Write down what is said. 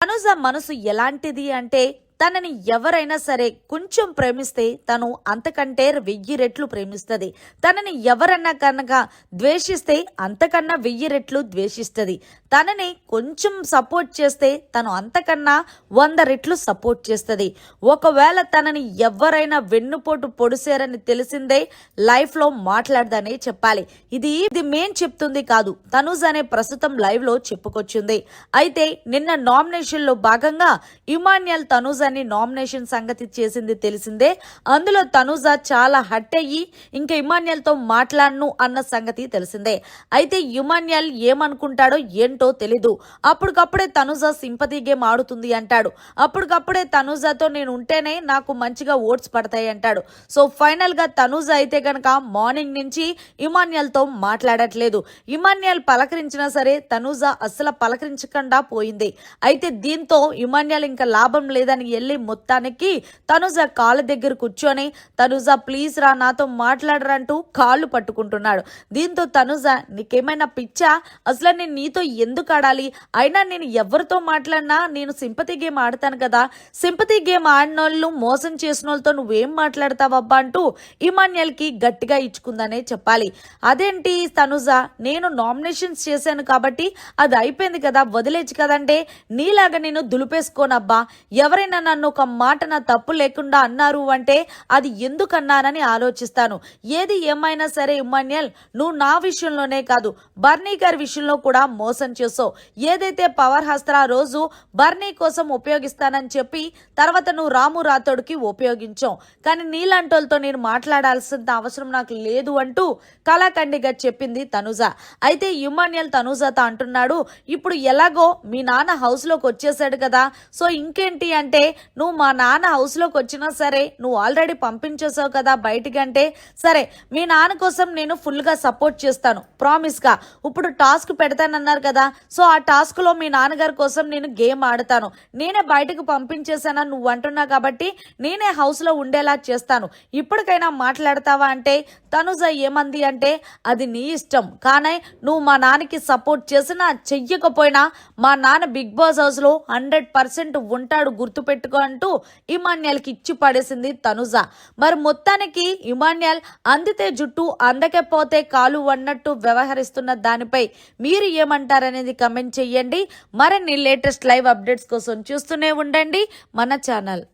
తనుజ మనసు ఎలాంటిది అంటే తనని ఎవరైనా సరే కొంచెం ప్రేమిస్తే తను అంతకంటే వెయ్యి రెట్లు ప్రేమిస్తుంది. తనని ఎవరన్నా కనుక ద్వేషిస్తే అంతకన్నా వెయ్యి రెట్లు ద్వేషిస్తుంది. తనని కొంచెం సపోర్ట్ చేస్తే తను అంతకన్నా వంద రెట్లు సపోర్ట్ చేస్తుంది. ఒకవేళ తనని ఎవరైనా వెన్నుపోటు పొడిసారని తెలిసిందే లైఫ్లో మాట్లాడదనే చెప్పాలి. ఇది ఇది మేం చెప్తుంది కాదు. తనుజ్ అనే ప్రస్తుతం లైవ్లో చెప్పుకొచ్చింది. అయితే నిన్న నామినేషన్లో భాగంగా ఇమాన్యల్ తనుజ్ అని నామినేషన్ సంగతి చేసింది తెలిసిందే. అందులో తనుజ చాలా హట్ అయ్యి ఇంకా ఇమాన్యల్తో మాట్లాడను అన్న సంగతి తెలిసిందే. అయితే ఇమాన్యల్ ఏమనుకుంటాడో ఏంటో తెలీదు. అప్పటికప్పుడే తనుజ సింపతి గేమ్ ఆడుతుంది అంటాడు. అప్పటికప్పుడే తనుజతో నేను ఉంటేనే నాకు మంచిగా ఓట్స్ పడతాయి అంటాడు. సో ఫైనల్గా తనుజ అయితే గనక మార్నింగ్ నుంచి ఇమాన్యల్తో మాట్లాడట్లేదు. ఇమాన్యల్ పలకరించినా సరే తనుజ అస్సలు పలకరించకుండా పోయింది. అయితే దీంతో ఇమాన్యల్ ఇంకా లాభం లేదని వెళ్ళి మొత్తానికి తనుజ కాళ్ళ దగ్గర కూర్చొని తనుజ ప్లీజ్ రా నాతో మాట్లాడరంటూ కాళ్ళు పట్టుకుంటున్నాడు. దీంతో తనుజ నీకేమైనా పిచ్చా? అసలు నేను నీతో ఎందుకు ఆడాలి? అయినా నేను ఎవరితో మాట్లాడినా నేను సింపతి గేమ్ ఆడతాను కదా. సింపతి గేమ్ ఆడిన వాళ్ళు మోసం చేసిన వాళ్ళతో నువ్వేం మాట్లాడతావబ్బా? అంటూ ఇమాన్యల్కి గట్టిగా ఇచ్చుకుందనే చెప్పాలి. అదేంటి తనుజ? నేను నామినేషన్స్ చేశాను కాబట్టి అది అయిపోయింది కదా వదిలేచ్చు కదంటే. నీలాగా నేను దులిపేసుకోనబ్బా. ఎవరైనా నన్ను ఒక మాట నా తప్పు లేకుండా అన్నారు అంటే అది ఎందుకన్నానని ఆలోచిస్తాను. ఏది ఏమైనా సరే ఇమాన్యల్ నువ్వు నా విషయంలోనే కాదు బర్నీ గారి విషయంలో కూడా మోసం చేసావు ఏదైతే పవర్ హస్త్ర రోజు బర్నీ కోసం ఉపయోగిస్తానని చెప్పి తర్వాత నువ్వు రాము రాథోడ్కి ఉపయోగించావు. కానీ నీలాంటోళ్ళతో నేను మాట్లాడాల్సిన అవసరం నాకు లేదు అంటూ కళాఖండిగా చెప్పింది తనుజ. అయితే ఇమాన్యల్ తనుజతో అంటున్నాడు ఇప్పుడు ఎలాగో మీ నాన్న హౌస్లోకి వచ్చేసాడు కదా సో ఇంకేంటి అంటే నువ్వు మా నాన్న హౌస్లోకి వచ్చినా సరే నువ్వు ఆల్రెడీ పంపించేసావు కదా బయటికి అంటే సరే మీ నాన్న కోసం నేను ఫుల్గా సపోర్ట్ చేస్తాను. ప్రామిస్గా ఇప్పుడు టాస్క్ పెడతానన్నారు కదా సో ఆ టాస్క్లో మీ నాన్నగారి కోసం నేను గేమ్ ఆడతాను. నేనే బయటకు పంపించేశానని నువ్వు అంటున్నావు కాబట్టి నేనే హౌస్లో ఉండేలా చేస్తాను. ఇప్పటికైనా మాట్లాడతావా అంటే తనుజ ఏమంది అంటే అది నీ ఇష్టం. కానీ నువ్వు మా నాన్నకి సపోర్ట్ చేసినా చెయ్యకపోయినా మా నాన్న బిగ్ బాస్ హౌస్లో హండ్రెడ్ పర్సెంట్ ఉంటాడు పెట్టుకో అంటూ ఇమాన్యాల్కి ఇచ్చి పడేసింది తనుజ. మరి మొత్తానికి ఇమాన్యాల్ అందితే జుట్టు అందకపోతే కాలు అన్నట్టు వ్యవహరిస్తున్న దానిపై మీరు ఏమంటారనేది కమెంట్ చెయ్యండి మరిన్ని లేటెస్ట్ లైవ్ అప్డేట్స్ కోసం చూస్తూనే ఉండండి మన ఛానల్.